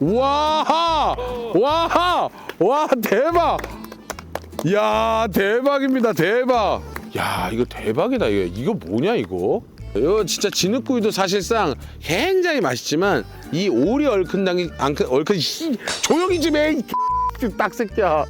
와! 와! 와, 대박! 야, 대박입니다. 대박. 야, 이거 대박이다. 이거 이거 뭐냐 이거? 이거 진짜 진흙구이도 사실상 굉장히 맛있지만 이 오리 얼큰 당이 안큰 얼큰 씨 조용히 좀 해. 이 딱새끼야.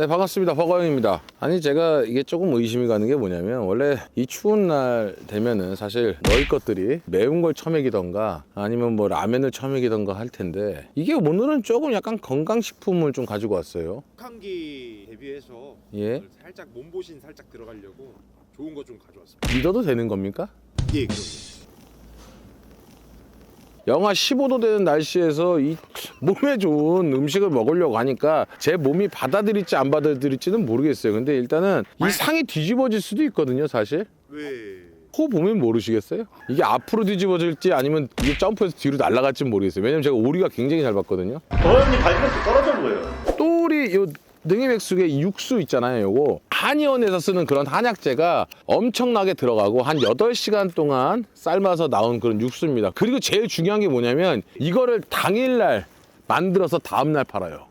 네 반갑습니다 버거영입니다 아니 제가 이게 조금 의심이 가는 게 뭐냐면 원래 이 추운 날 되면은 사실 너희 것들이 매운 걸 처먹이던가 아니면 뭐 라면을 처먹이던가 할 텐데 이게 오늘은 조금 약간 건강식품을 좀 가지고 왔어요 혹한기 대비해서 예 살짝 몸보신 살짝 들어가려고 좋은 거 좀 가져왔습니다. 믿어도 되는 겁니까? 예, 그럼요. 영하 15도 되는 날씨에서 이 몸에 좋은 음식을 먹으려고 하니까 제 몸이 받아들일지 안 받아들일지는 모르겠어요 근데 일단은 이 상이 뒤집어질 수도 있거든요 사실 왜? 코 보면 모르시겠어요? 이게 앞으로 뒤집어질지 아니면 이게 점프해서 뒤로 날아갈지 모르겠어요. 왜냐면 제가 오리가 굉장히 잘 봤거든요. 도현님 발끝이 떨어져 보여요. 또리 요 능이백숙의 육수 있잖아요. 요거 한의원에서 쓰는 그런 한약재가 엄청나게 들어가고 한 8시간 동안 삶아서 나온 그런 육수입니다. 그리고 제일 중요한 게 뭐냐면 이거를 당일날 만들어서 다음날 팔아요.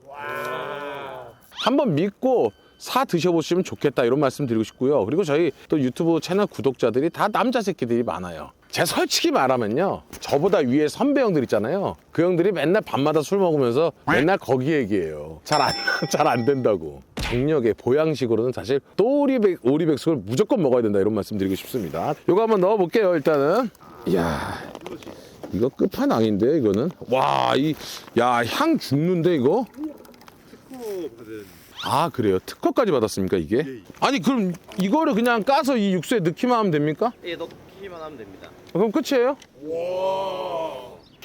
한번 믿고 사 드셔보시면 좋겠다 이런 말씀 드리고 싶고요. 그리고 저희 또 유튜브 채널 구독자들이 다 남자 새끼들이 많아요. 제가 솔직히 말하면요. 저보다 위에 선배 형들 있잖아요. 그 형들이 맨날 밤마다 술 먹으면서 맨날 거기 얘기해요. 잘 안, 잘 안 된다고. 정력의 보양식으로는 사실 또 오리백, 오리백숙을 무조건 먹어야 된다 이런 말씀 드리고 싶습니다. 요거 한번 넣어볼게요, 일단은. 이야. 이거 끝판왕인데, 이거는. 와, 이, 야, 향 죽는데, 이거? 특허 받은 아 그래요? 특허까지 받았습니까 이게? 아니 그럼 이거를 그냥 까서 이 육수에 넣기만 하면 됩니까? 예, 넣기만 하면 됩니다. 그럼 끝이에요?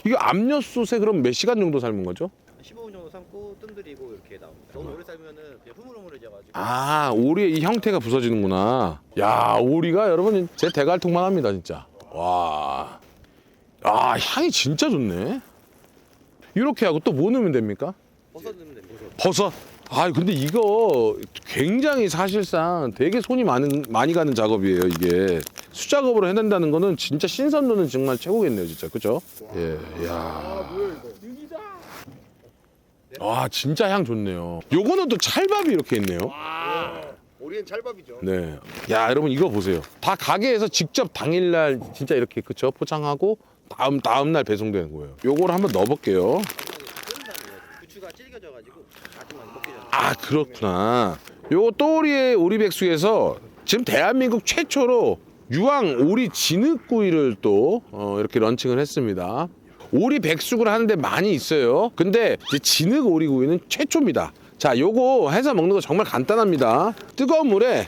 이거 압력솥에 그럼 몇 시간 정도 삶은 거죠? 15분 정도 삶고 뜸들이고 이렇게 나옵니다. 너무 오래 삶으면은 그냥 흐물흐물해져가지고 아 오리의 이 형태가 부서지는구나 야 오리가 여러분 제 대갈통만 합니다 진짜 와 아, 향이 진짜 좋네 이렇게 하고 또 뭐 넣으면 됩니까? 버섯 넣으면 됩니다. 버섯 아 근데 이거 굉장히 사실상 되게 손이 많은 많이 가는 작업이에요 이게 수작업으로 해낸다는 거는 진짜 신선도는 정말 최고겠네요 진짜 그죠? 예, 야. 아 진짜 향 좋네요. 요거는 또 찰밥이 이렇게 있네요. 오리엔 찰밥이죠. 네. 야 여러분 이거 보세요. 다 가게에서 직접 당일날 진짜 이렇게 그쵸 포장하고 다음 다음 날 배송되는 거예요. 요거를 한번 넣어볼게요. 질겨져가지고 아직만 먹기 전에 아 그렇구나. 요거 또오리의 오리백숙에서 지금 대한민국 최초로 유황 오리 진흙구이를 또 어, 이렇게 런칭을 했습니다. 오리 백숙을 하는데 많이 있어요. 근데 진흙 오리구이는 최초입니다. 자, 요거 해서 먹는 거 정말 간단합니다. 뜨거운 물에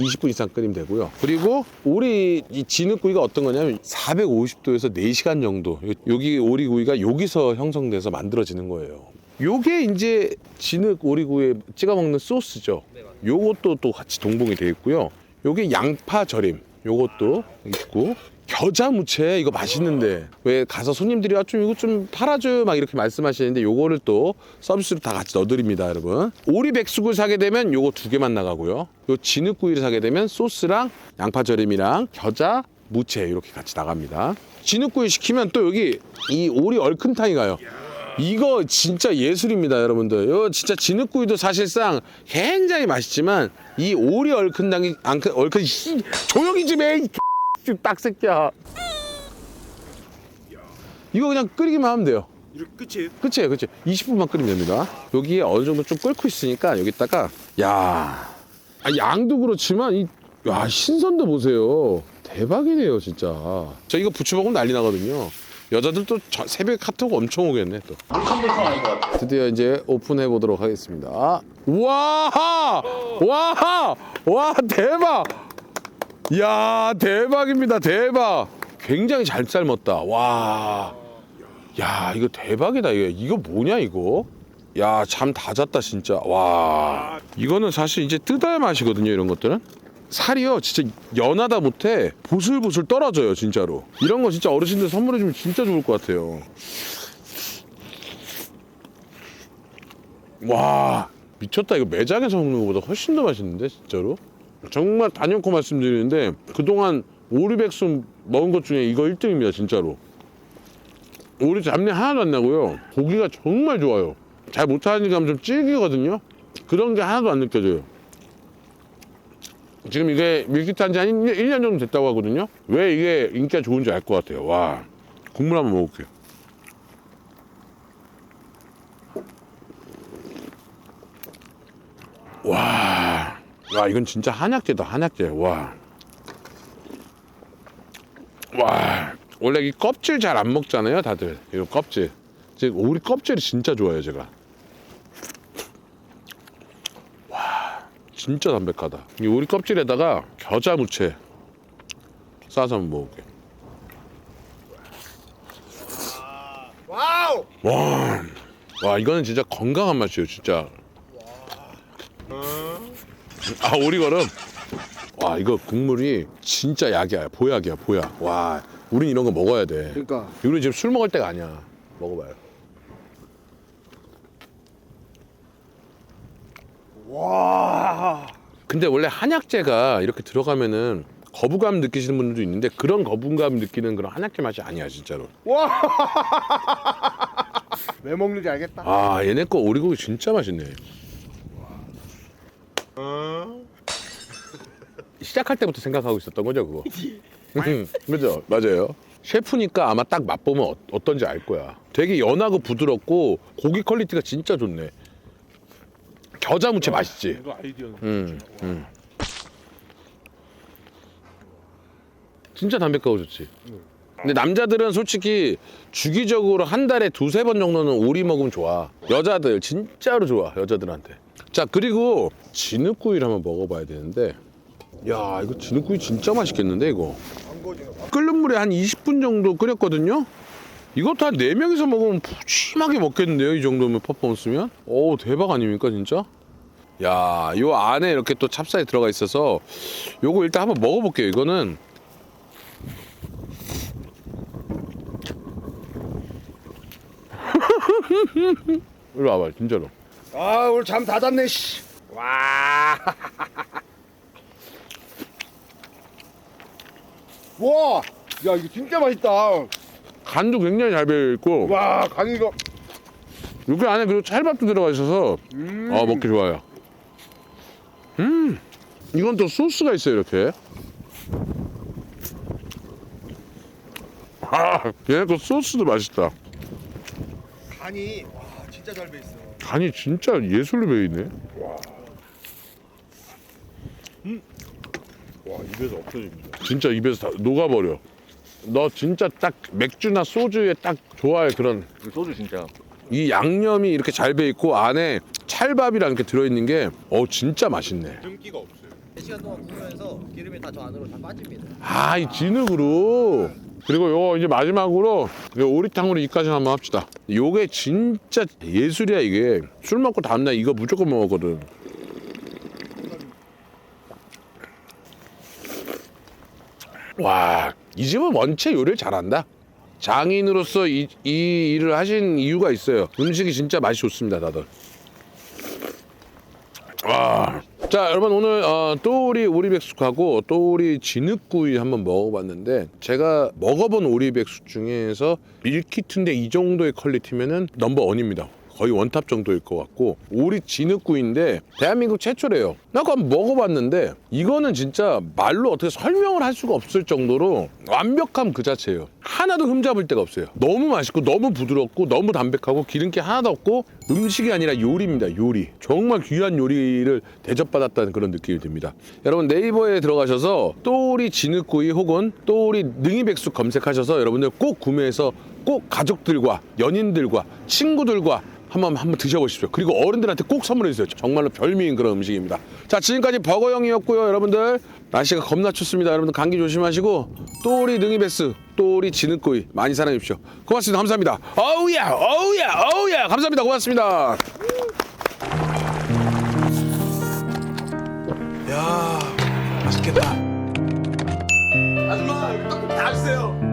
20분 이상 끓이면 되고요. 그리고 오리 이 진흙구이가 어떤 거냐면 450도에서 4시간 정도 요- 여기 오리구이가 여기서 형성돼서 만들어지는 거예요. 요게 이제 진흙 오리구이에 찍어 먹는 소스죠. 요것도 또 같이 동봉이 되어 있고요. 요게 양파 절임 요것도 있고 겨자 무채 이거 맛있는데. 왜 가서 손님들이 아, 좀 이거 좀 팔아줘요? 막 이렇게 말씀하시는데 요거를 또 서비스로 다 같이 넣어드립니다 여러분. 오리 백숙을 사게 되면 요거 두 개만 나가고요. 요 진흙구이를 사게 되면 소스랑 양파 절임이랑 겨자 무채 이렇게 같이 나갑니다. 진흙구이 시키면 또 여기 이 오리 얼큰탕이 가요. 이거 진짜 예술입니다, 여러분들. 이거 진짜 진흙구이도 사실상 굉장히 맛있지만 이 오리 얼큰당이 안큰 얼큰 씨 조용히 좀 해. 이 딱새끼야. 이거 그냥 끓이기만 하면 돼요. 이렇게 끝이에요? 끝이에요, 그치? 20분만 끓이면 됩니다. 여기에 어느 정도 좀 끓고 있으니까 여기다가 야, 아, 양도 그렇지만 이 야, 신선도 보세요. 대박이네요, 진짜. 저 이거 부추 먹으면 난리 나거든요. 여자들 또 저- 새벽에 카톡 엄청 오겠네 또. 물컹물컹 아닌 것 같아요. 드디어 이제 오픈해 보도록 하겠습니다. 와! 와! 와, 대박! 야, 대박입니다. 대박. 굉장히 잘 삶았다. 와. 야, 이거 대박이다. 이거 이거 뭐냐 이거? 야, 잠다 잤다 진짜. 와. 이거는 사실 이제 뜯어야 맛이거든요, 이런 것들은. 살이요, 진짜 연하다 못해 보슬보슬 떨어져요, 진짜로. 이런 거 진짜 어르신들 선물해주면 진짜 좋을 것 같아요. 와 미쳤다 이거 매장에서 먹는 것보다 훨씬 더 맛있는데 진짜로 정말 단연코 말씀드리는데 그동안 오리백숙 먹은 것 중에 이거 1등입니다 진짜로. 오리 잡내 하나도 안 나고요. 고기가 정말 좋아요. 잘 못하니까 좀 질기거든요. 그런 게 하나도 안 느껴져요. 지금 이게 밀키트 한지 한 1년 정도 됐다고 하거든요. 왜 이게 인기가 좋은지 알 것 같아요. 와 국물 한번 먹을게요. 와, 와 이건 진짜 한약재다 한약재. 와, 와 원래 이 껍질 잘 안 먹잖아요 다들 이거 껍질. 즉 오리 껍질이 진짜 좋아요 제가. 와, 진짜 담백하다. 이 오리 껍질에다가 겨자 무채 싸서 한번 먹을게. 와우! 와, 와 이거는 진짜 건강한 맛이에요 진짜. 아 오리걸음. 와 이거 국물이 진짜 약이야 보약이야 보약. 와 우린 이런 거 먹어야 돼. 그러니까 우리 지금 술 먹을 때가 아니야. 먹어봐요. 와 근데 원래 한약재가 이렇게 들어가면은 거부감 느끼시는 분들도 있는데 그런 거부감 느끼는 그런 한약재 맛이 아니야 진짜로. 왜 먹는지 알겠다. 아 얘네 거 오리고기 진짜 맛있네. 시작할 때부터 생각하고 있었던 거죠 그거. 음, 그죠 맞아요. 셰프니까 아마 딱 맛보면 어, 어떤지 알 거야. 되게 연하고 부드럽고 고기 퀄리티가 진짜 좋네. 겨자 무채 맛있지. 이거 아이디어는 음, 음. 진짜 담백하고 좋지. 근데 남자들은 솔직히 주기적으로 한 달에 두세 번 정도는 오리 먹으면 좋아. 여자들 진짜로 좋아. 여자들한테. 자 그리고 진흙구이를 한번 먹어봐야 되는데 야 이거 진흙구이 진짜 맛있겠는데 이거 끓는 물에 한 20분 정도 끓였거든요 이것도 한 4명이서 먹으면 푸짐하게 먹겠는데요 이 정도면 퍼포먼스면 오 대박 아닙니까 진짜 야, 요 안에 이렇게 또 찹쌀이 들어가 있어서 요거 일단 한번 먹어볼게요. 이거는 이리 와봐, 진짜로. 아 오늘 잠 다 잤네 씨. 와. 와. 야 이거 진짜 맛있다. 간도 굉장히 잘 배어 있고 와 간이 이거. 여기 안에 그리고 찰밥도 들어가 있어서 음. 아 먹기 좋아요. 음, 이건 또 소스가 있어요 이렇게. 아, 얘네 거 소스도 맛있다. 간이 와 진짜 잘 배 있어. 간이 진짜 예술로 배어 있네. 와 입에서 없어집니다. 진짜 입에서 다 녹아버려. 너 진짜 딱 맥주나 소주에 딱 좋아할 그런 소주 진짜. 이 양념이 이렇게 잘 배 있고 안에 찰밥이랑 이렇게 들어있는 게 어 진짜 맛있네. 뜸기가 없어요. 4시간 동안 구우면서 기름이 다 저 안으로 다 빠집니다. 아 이 진흙으로 그리고 요 이제 마지막으로 요 오리탕으로 이까지 한번 합시다. 요게 진짜 예술이야 이게. 술 먹고 다음날 이거 무조건 먹었거든. 와, 이 집은 원체 요리를 잘한다. 장인으로서 이, 이 일을 하신 이유가 있어요. 음식이 진짜 맛이 좋습니다, 다들. 와. 자, 여러분 오늘 어, 또우리 오리백숙하고 또우리 진흙구이 한번 먹어봤는데 제가 먹어본 오리백숙 중에서 밀키트인데 이 정도의 퀄리티면은 넘버 원입니다. 거의 원탑 정도일 것 같고 오리 진흙구이인데 대한민국 최초래요. 나 그거 한번 먹어봤는데 이거는 진짜 말로 어떻게 설명을 할 수가 없을 정도로 완벽함 그 자체예요. 하나도 흠잡을 데가 없어요. 너무 맛있고 너무 부드럽고 너무 담백하고 기름기 하나도 없고 음식이 아니라 요리입니다. 요리. 정말 귀한 요리를 대접받았다는 그런 느낌이 듭니다. 여러분 네이버에 들어가셔서 또우리 진흙구이 혹은 또우리 능이백숙 검색하셔서 여러분들 꼭 구매해서 꼭 가족들과 연인들과 친구들과 한번 한번 드셔보십시오. 그리고 어른들한테 꼭 선물해 주세요. 정말로 별미인 그런 음식입니다. 자 지금까지 버거형이었고요, 여러분들 날씨가 겁나 춥습니다. 여러분들 감기 조심하시고 또우리 능이베스, 또우리 진흙구이 많이 사랑해 주십시오. 고맙습니다. 감사합니다. 어우야, 어우야, 어우야, 감사합니다. 고맙습니다. 야 맛있겠다. 아줌마 떡볶이 다 주세요.